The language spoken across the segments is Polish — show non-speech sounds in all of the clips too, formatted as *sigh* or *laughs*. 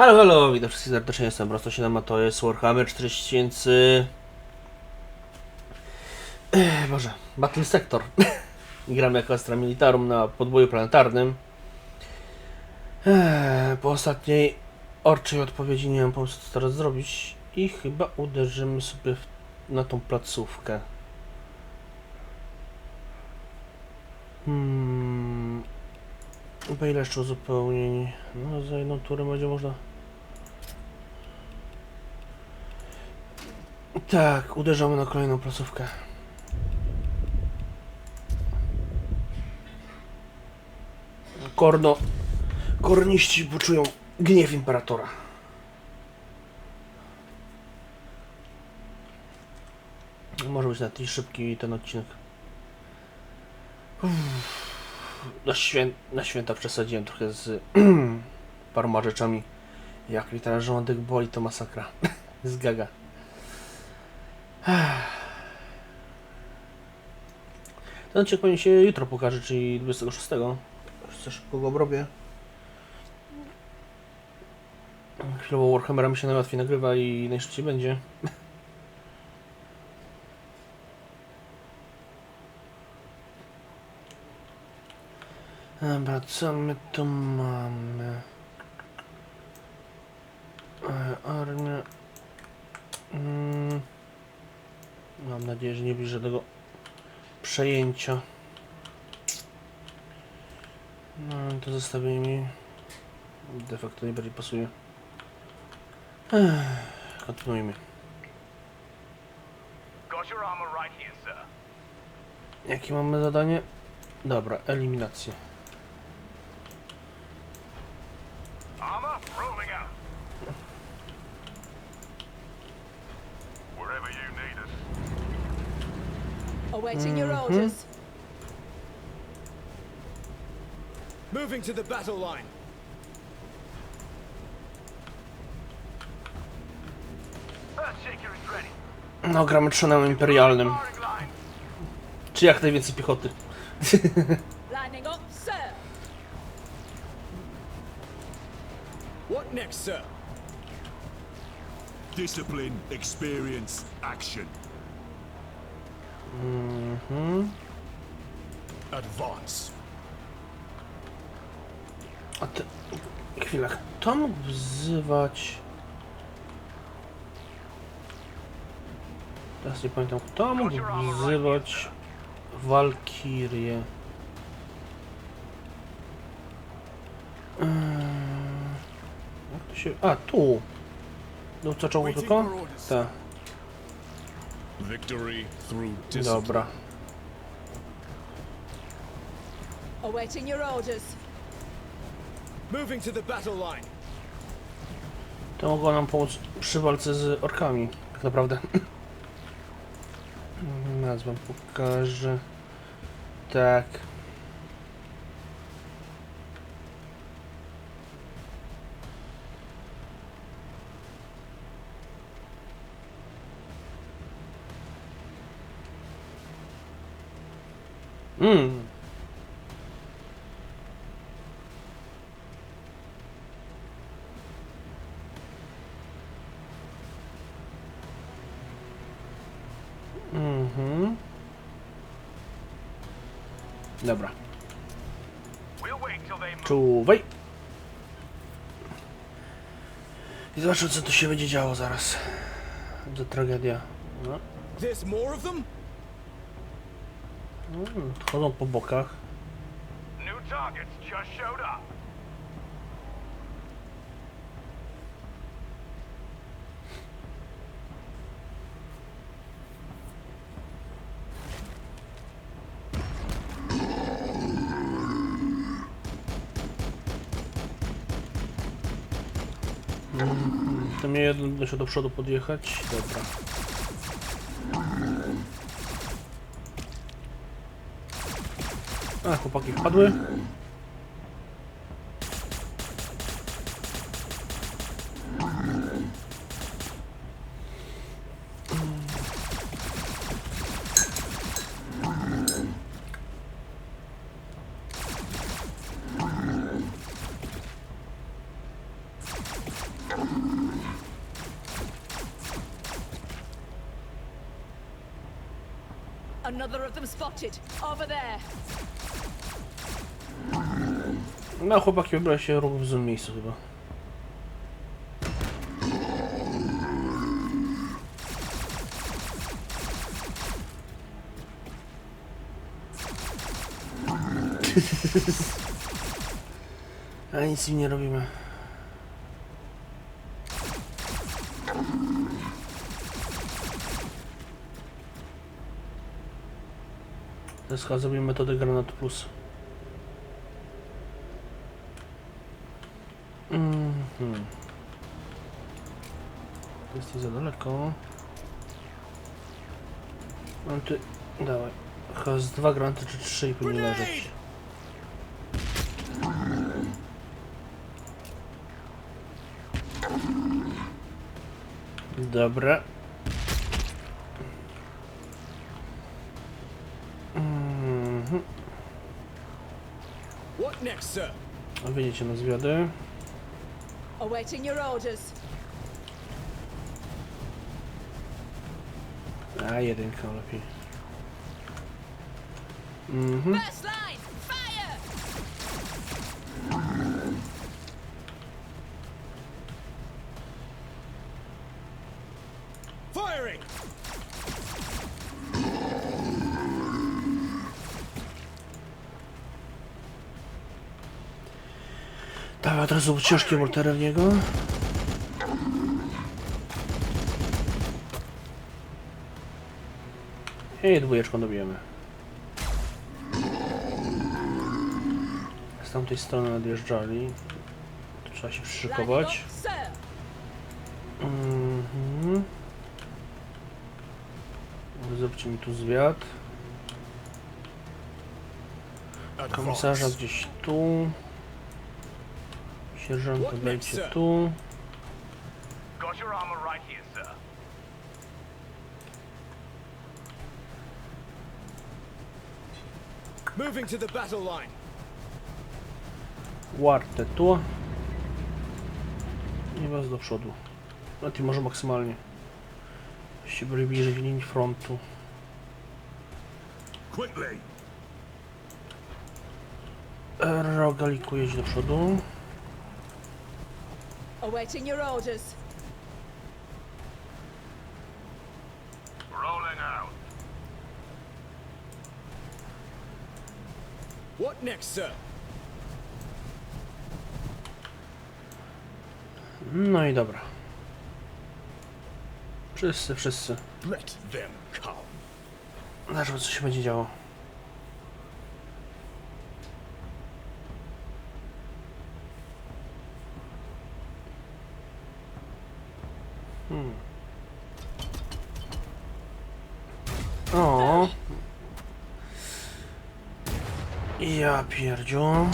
Halo, halo, witam wszystkich serdecznie, jestem Prosto 7, a to jest Warhammer 4000... Ech, Boże, Battle Sector. *laughs* Gram jako Astra Militarum na podboju planetarnym. Po ostatniej orczej odpowiedzi nie mam pomysłu co teraz zrobić i chyba uderzymy sobie w, na tą placówkę. Hmm... Chyba ile jeszcze uzupełnień? No za jedną turę będzie można... Tak, uderzamy na kolejną placówkę. Korno... Korniści poczują gniew Imperatora. Może być na tyle szybki ten odcinek. Na, świę... na święta przesadziłem trochę z *clears throat* paroma rzeczami. Jak mi ten żołądek boli, to masakra. *laughs* z gaga. Ten odcinek pewnie się jutro pokaże, czyli 26. Jeszcze szybko go obrobię. Chwilowo Warhammera mi się najłatwiej nagrywa i najszybciej będzie. Dobra, co my tu mamy? E, Armia. Mm. Mam nadzieję, że nie będzie żadnego przejęcia. No, to zostawienie mi de facto najbardziej pasuje. Ech, Kontynuujmy. Jakie mamy zadanie? Dobra, eliminacja. Armor rolling out. Wherever you need us. Awaiting your orders. Moving to the battle line. Earthshaker is ready. No, gramy trzonem imperialnym. Czy jak najwięcej piechoty. *laughs* What next, sir? Discipline, experience, action. Advance. A ty... Chwila, kto mógł wzywać... Teraz nie pamiętam, kto mógł wzywać Walkirię. Eee, Jak to się... A, tu! Dowódca czołgu tylko? Tak, dobra. Awaiting your orders. To mogło nam pomóc przy walce z orkami, tak naprawdę. *laughs* Nazwę pokażę. Tak. Mm. I zobaczmy co tu się będzie działo zaraz. To tragedia. No. There's more of them? Mm, chodzą po bokach. New targets just showed up. To mnie jeden muszę do przodu podjechać. Dobra. A, chłopaki wpadły. Another of them spotted. Over there. No, chłopaki wybrali się ruch w miejscu chyba. *laughs* A nic im nie robimy. Chyba zrobimy metodę granat plus. To jest nie za daleko. Mam ty... Dawaj. Chyba z dwa granaty czy trzy i powinien leżeć. Dobra. Wyjdziecie na zwiady. Awaiting your orders. A, jedynka lepiej. Mhm. First line, Dawaj od razu ciężkie mortery w niego. I dwójeczką dobijemy. Z tamtej strony nadjeżdżali. Tu trzeba się przyszykować. Mhm. Zróbcie mi tu zwiat. Komisarza gdzieś tu. Sierżanta sir? tu. Moving to the battle line. Łartę tu. I was do przodu. A ty może maksymalnie. Jeśli byli bliżej linii frontu. Quickly. Rogaliku jedź do przodu. Awaiting your orders. Rolling out. What next, sir? No i dobra. Wszyscy, wszyscy. Let them come. Zobaczmy co się będzie działo. Hmm. O. Ja pierdziu.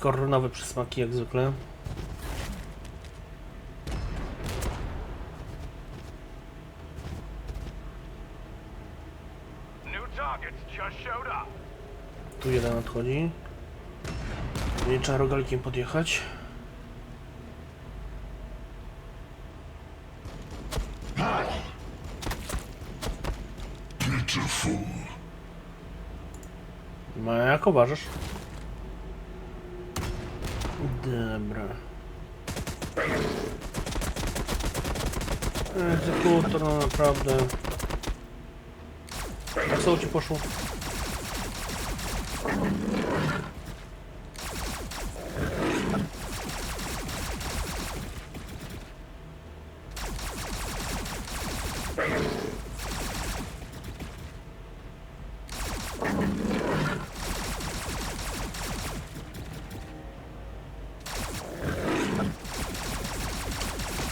Koronowe przysmaki jak zwykle. Tu jeden nadchodzi. Nie trzeba rogalikiem podjechać. No jak uważasz? Dobra. Egzekutor, no naprawdę. A co ci poszło?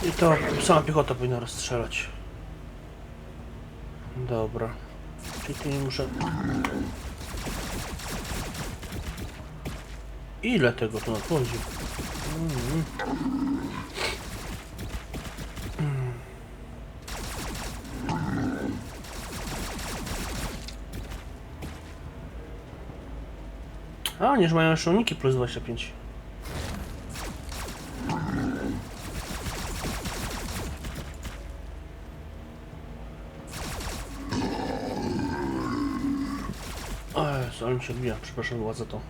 I to sama piechota powinna rozstrzelać. Dobra. Czyli tu nie muszę... Ile tego tu nadchodzi? Mm. A, nie, że mają jeszcze uniki plus 25. ale mi się odbija, przepraszam była za to.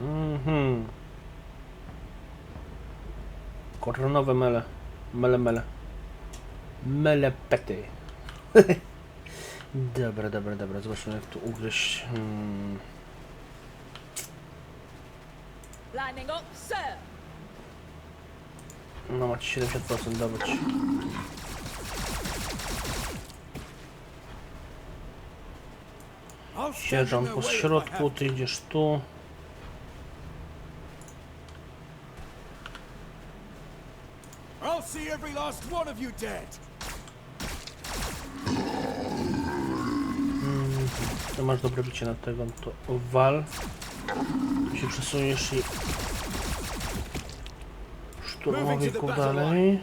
Mhm. Koronowe mele. Mele, mele. Pety. *laughs* dobra, dobra, dobra. Zobaczmy jak tu ugryźć. Hmm. Lining up, sir. No macie 70% dawać. I'll stand in Sierżant their po środku, ty idziesz tu. I'll see every last one of you dead. To masz dobre bicie na tego, to wal. Tu się przesuniesz i... Szturmowiku dalej.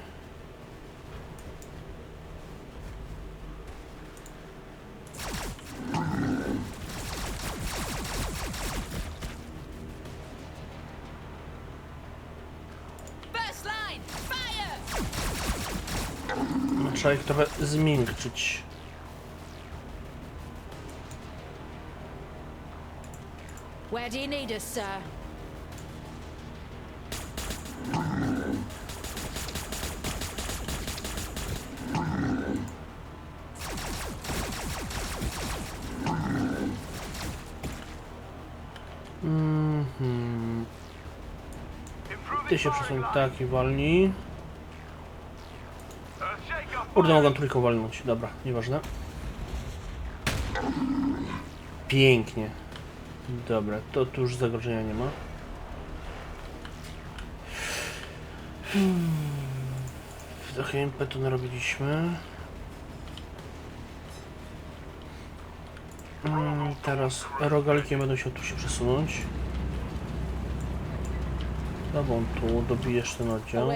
First line, fire. No, trzeba ich trochę zmiękczyć. Where do you need us, sir? Się przesuń tak i up Kurde, mogę trójką walnąć. Dobra, nieważne. Pięknie. Dobra, to tu już zagrożenia nie ma. Hmm. Trochę impetu narobiliśmy. Mm, teraz rogalikiem będą się tu się przesunąć. Tobą tu dobijesz ten oddział.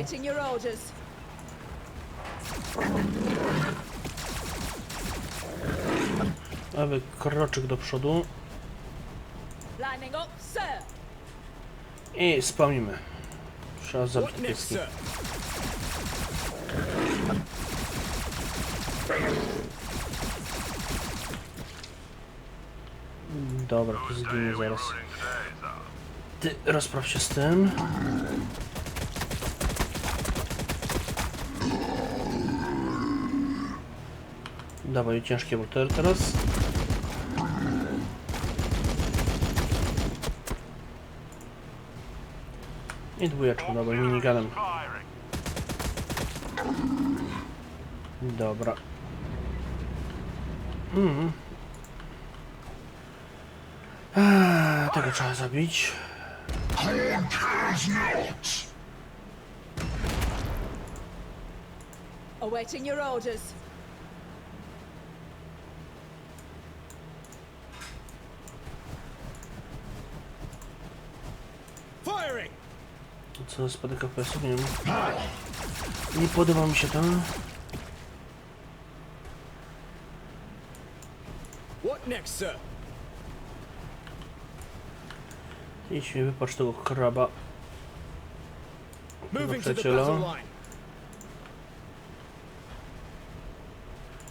Aby kroczyk do przodu i spamimy. Trzeba zabić pieski. Dobra, to zginie zaraz. Ty rozpraw się z tym. Dawaj ciężkie boltery teraz. I dwójeczką, dawaj miniganem. Dobra. Mhm. Eee, tego trzeba zabić. Awaiting your orders. Firing! To co, spadek FPS-u? Nie wiem. Nie podoba mi się to. What next, sir? Idź mi wypacz tego kraba. The przyjaciela.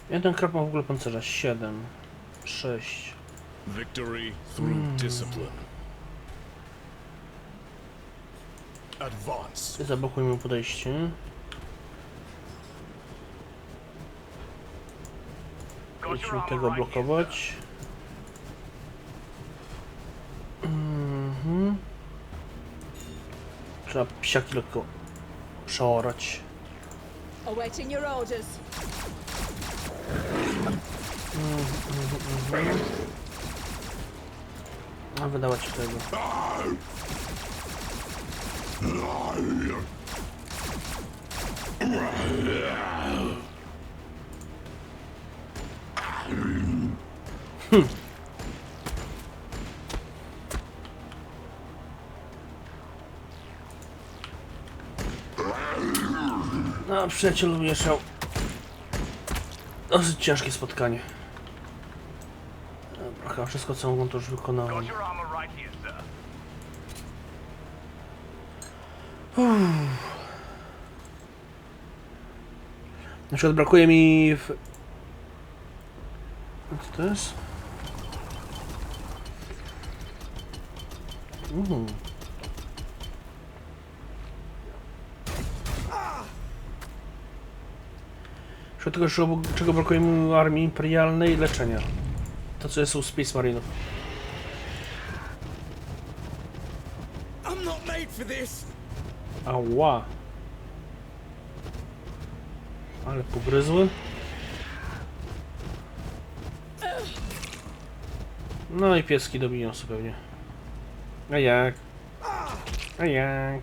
Jeden krab ma w ogóle pancerza. 7, 6. Victory through discipline. Advance. Zablokuj mu podejście. Idźmy your tego blokować. Trzeba psiaki lekko przeorać. Awaiting your orders. A wydawać tego. No, przyjaciel mieszał. Dosyć ciężkie spotkanie. Dobra, chyba wszystko co mogą to już wykonałem. Sir. Na przykład brakuje mi w... Co to jest? Mhm. Wśród tego, czego- czego brakuje mi armii imperialnej, leczenia. To co jest u Space Marinów. I'm not made for this. Ała. Ale pogryzły. No i pieski dobiją pewnie. A jak? A jak?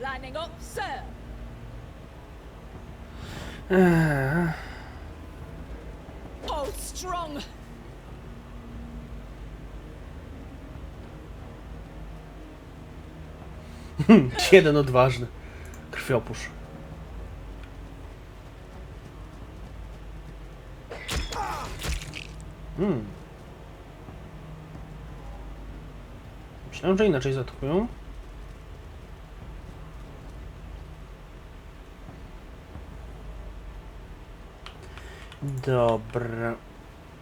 Lining up, sir. Hold strong. *laughs* Jeden odważny. Krwiopusz. Hmm. Myślałem, że inaczej zaatakują. Dobra.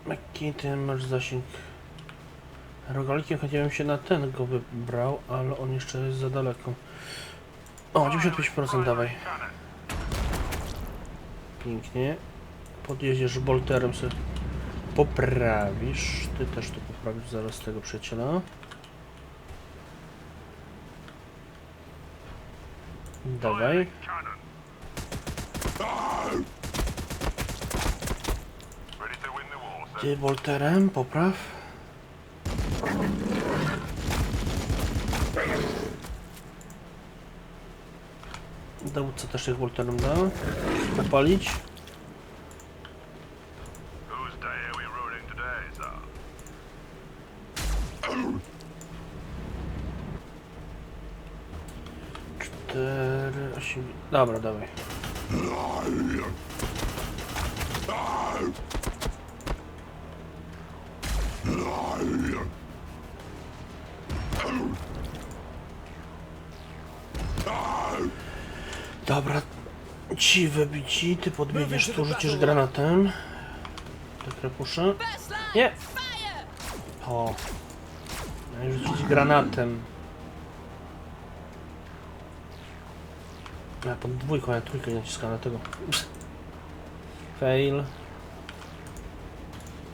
Jaki ty masz zasięg? Rogalikiem chętnie się na ten go wybrał, ale on jeszcze jest za daleko. O, 95% dawaj. Pięknie. Podjedziesz bolterem sobie poprawisz. Ty też tu poprawisz zaraz tego przyjaciela. Dawaj. Cannon. Ready to win the war, sir. Ty bolterem popraw. Dowódca też tych bolterem da. Popalić. Cztery, osiem... Dobra, dawaj. Dobra, ci wybici, ty podbiegniesz tu, rzucisz granatem. Tak repuszę. Nie! O. Miałem rzucić granatem. Ja pod dwójką, ja trójkę nie naciskam na tego. Fail.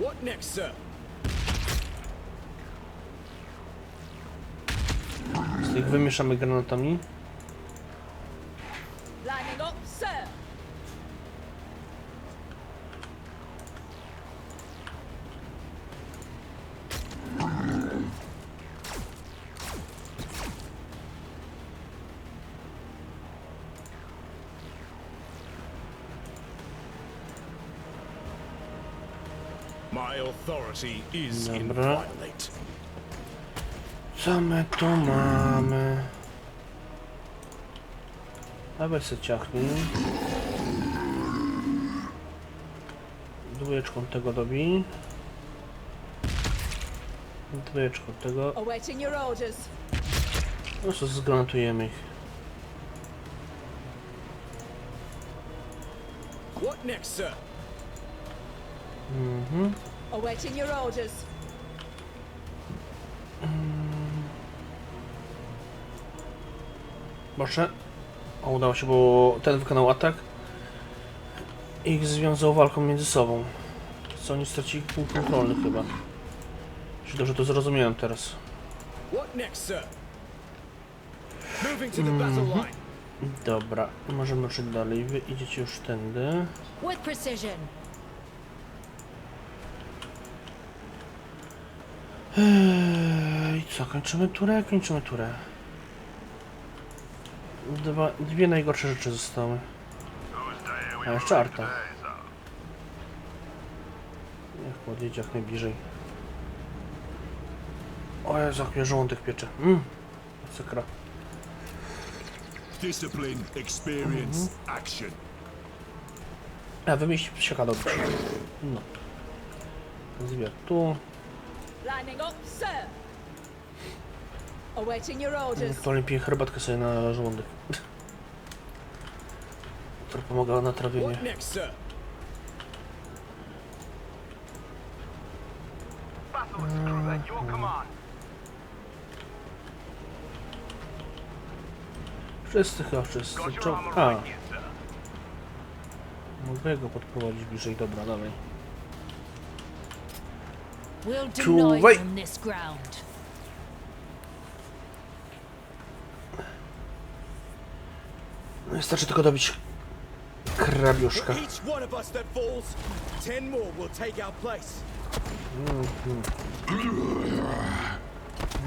What next, sir? Tych wymieszamy granatami. My authority is inviolate. Co my tu mamy? Dawaj se ciachnij. Dwójeczką tego dobi. Dwójeczką tego. No co, zgranatujemy ich. What next, sir? Mhm. Awaiting your orders. Proszę. O, udało się, bo ten wykonał atak. I ich związał walką między sobą. Co oni stracili punkt kontrolny chyba. Jeśli dobrze to zrozumiałem teraz. Line. Dobra, możemy ruszyć dalej. Wy idziecie już tędy. Eee, I co, kończymy turę? Kończymy turę. Dwa, dwie najgorsze rzeczy zostały. A jeszcze Arta. Niech podjedzie jak najbliżej. O Jezu, jak mnie żołądek piecze. Mm. Sakra. Discipline, experience, action. A, wymyśl psiaka dobrze. No. Zbier tu. Aktualnie piję herbatkę sobie na żołądek. Która pomagała na trawienie. Command. Wszyscy chyba wszyscy. Czo- A, mogę go podprowadzić bliżej. Dobra, dalej. Czuwaj. Wystarczy tylko dobić krabiuszka. For each one of us that falls, ten more will take our place.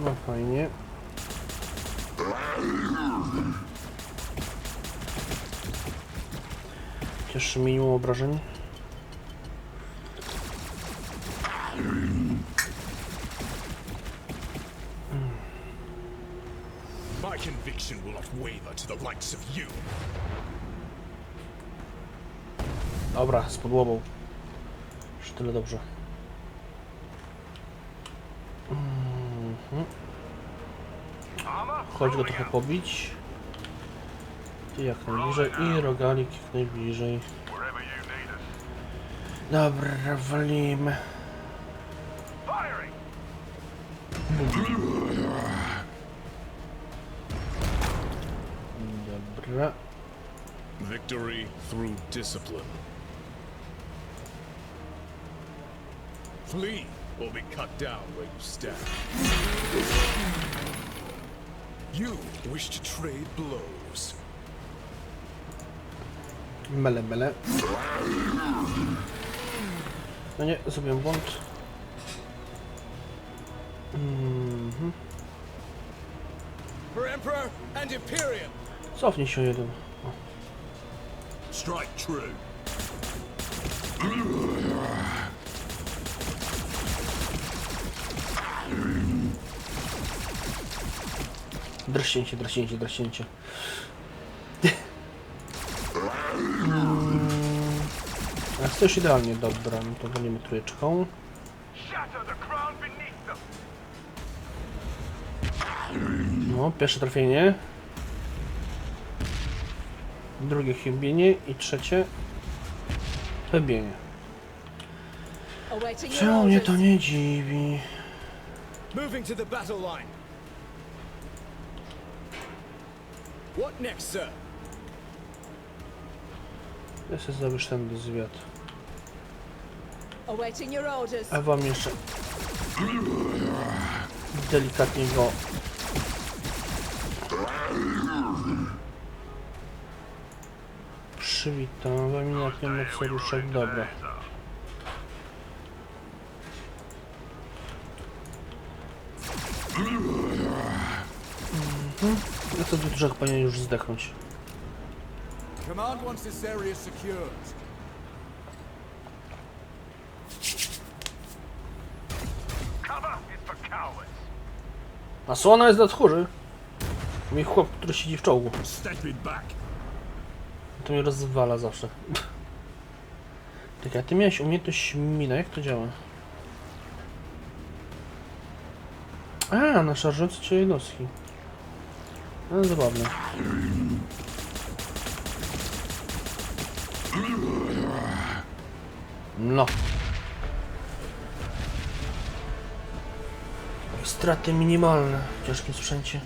No fajnie. Cieszy minimum obrażeń. My conviction will not waver to the likes of you. Dobra, z podłogą. Już tyle dobrze. Mhm. Chodź go trochę pobić. Ty jak najbliżej i rogalik jak najbliżej. Dobra, walimy. Dobra. Victory through discipline. Flee or be cut down where you stand. You wish to trade blows. Mele, mele. No nie, zrobiłem błąd. Mhm. For Emperor and Imperium. Cofnij się jeden. Strike true. Drśnięcie, drśnięcie, drśnięcie. Mm, A to już idealnie, dobra, no to walimy trójeczką. No, pierwsze trafienie. Drugie chybienie i trzecie chybienie. Czemu mnie to nie dziwi? Moving to the battle line. What next, sir? Ja sobie zrobisz ten zwiat. Awaiting your orders. A wam jeszcze delikatnie go przywitam. Wam jak nie moc ruszek, dobra. Mhm. To dużo powinien już zdechnąć. Command wants this area secured. Cover is for cowards. A słona jest dla tchórzy. Mi chłop, który siedzi w czołgu. To mnie rozwala zawsze. Tak, a ty miałeś umiejętność mina, jak to działa? A, na szarżujące cię jednostki. No, zabawne. No. Straty minimalne w ciężkim sprzęcie.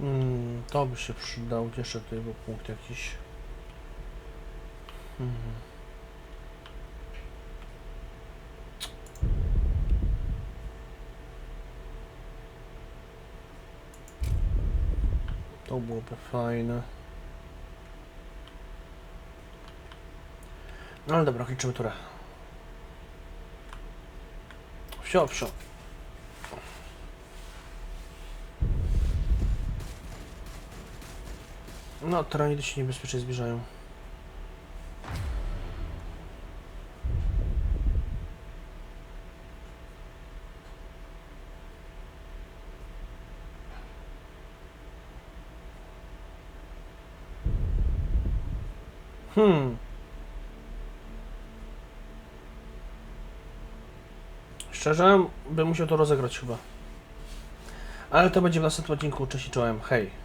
Mm, to by się przydał. Jeszcze tutaj był punkt jakiś. Mhm. To byłoby fajne. No ale dobra, kończymy turę. Wsio, wsio. No, terenie się niebezpiecznie zbliżają. Hmm. Szczerze, bym musiał to rozegrać chyba. Ale to będzie w następnym odcinku. Cześć i czołem. Hej.